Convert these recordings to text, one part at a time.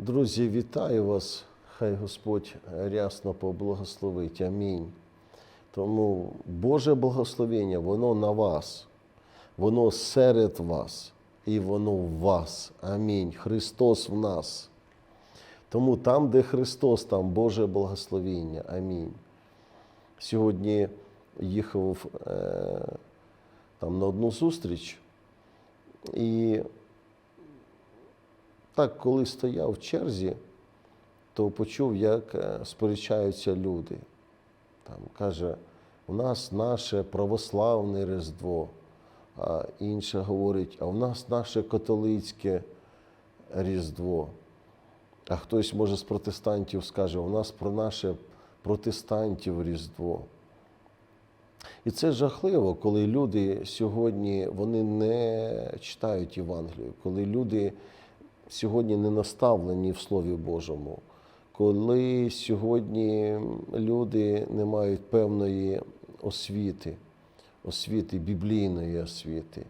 Друзі, вітаю вас. Хай Господь рясно поблагословить. Амінь. Тому Боже благословення, воно на вас, воно серед вас і воно в вас. Амінь. Христос в нас. Тому там, де Христос, там Боже благословення. Амінь. Сьогодні їхав е, там на одну зустріч і так, коли стояв в черзі, то почув, як е, сперечаються люди. Там каже, у нас наше православне Різдво, а інша говорить, а у нас наше католицьке Різдво. А хтось, може, з протестантів скаже, у нас про наше протестантів Різдво. І це жахливо, коли люди сьогодні вони не читають Євангелію, коли люди сьогодні не наставлені в Слові Божому, коли сьогодні люди не мають певної освіти, освіти, біблійної освіти.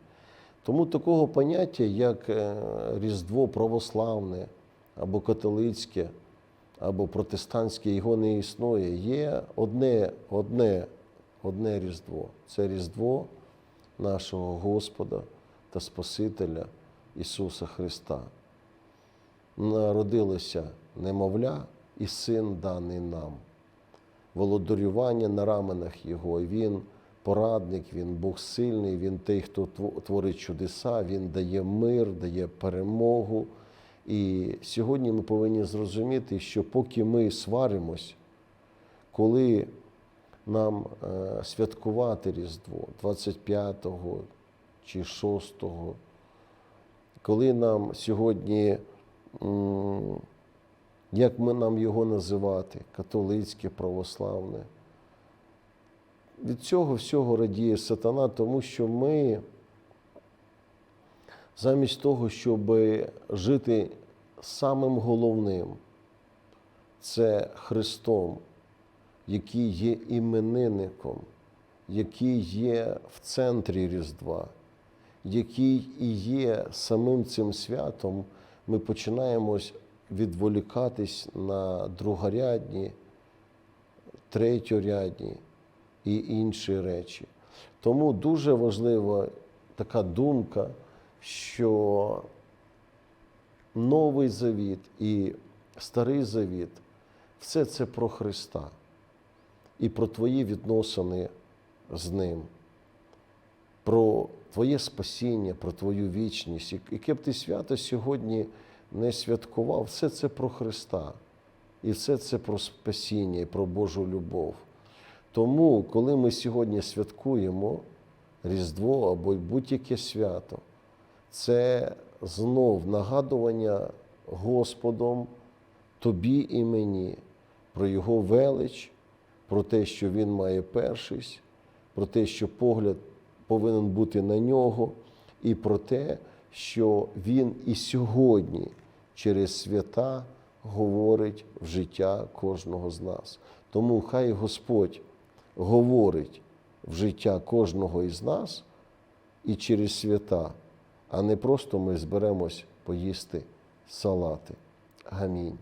Тому такого поняття, як е, Різдво православне або католицьке, або протестантське, його не існує. Є одне, одне, одне Різдво. Це Різдво нашого Господа та Спасителя Ісуса Христа. Народилося немовля і син даний нам. Володарювання на раменах Його. Він порадник, Він Бог сильний, Він той, хто творить чудеса, Він дає мир, дає перемогу. І сьогодні ми повинні зрозуміти, що поки ми сваримось, коли нам е, святкувати Різдво 25-го чи 6-го, коли нам сьогодні, як ми нам його називати, католицьке, православне, від цього всього радіє сатана, тому що ми замість того, щоб жити самим головним, це Христом, який є іменинником, який є в центрі Різдва, який і є самим цим святом, ми починаємо відволікатись на другорядні, третьорядні і інші речі. Тому дуже важлива така думка, що Новий Завіт і Старий Завіт все це про Христа і про твої відносини з Ним, про твоє спасіння, про твою вічність. Яке б ти свято сьогодні не святкував, все це про Христа. І все це про спасіння і про Божу любов. Тому, коли ми сьогодні святкуємо Різдво або будь-яке свято, це знов нагадування Господом тобі і мені про Його велич, про те, що Він має першість, про те, що погляд повинен бути на нього, і про те, що Він і сьогодні через свята говорить в життя кожного з нас. Тому хай Господь говорить в життя кожного із нас і через свята, а не просто ми зберемось поїсти салати. Амінь.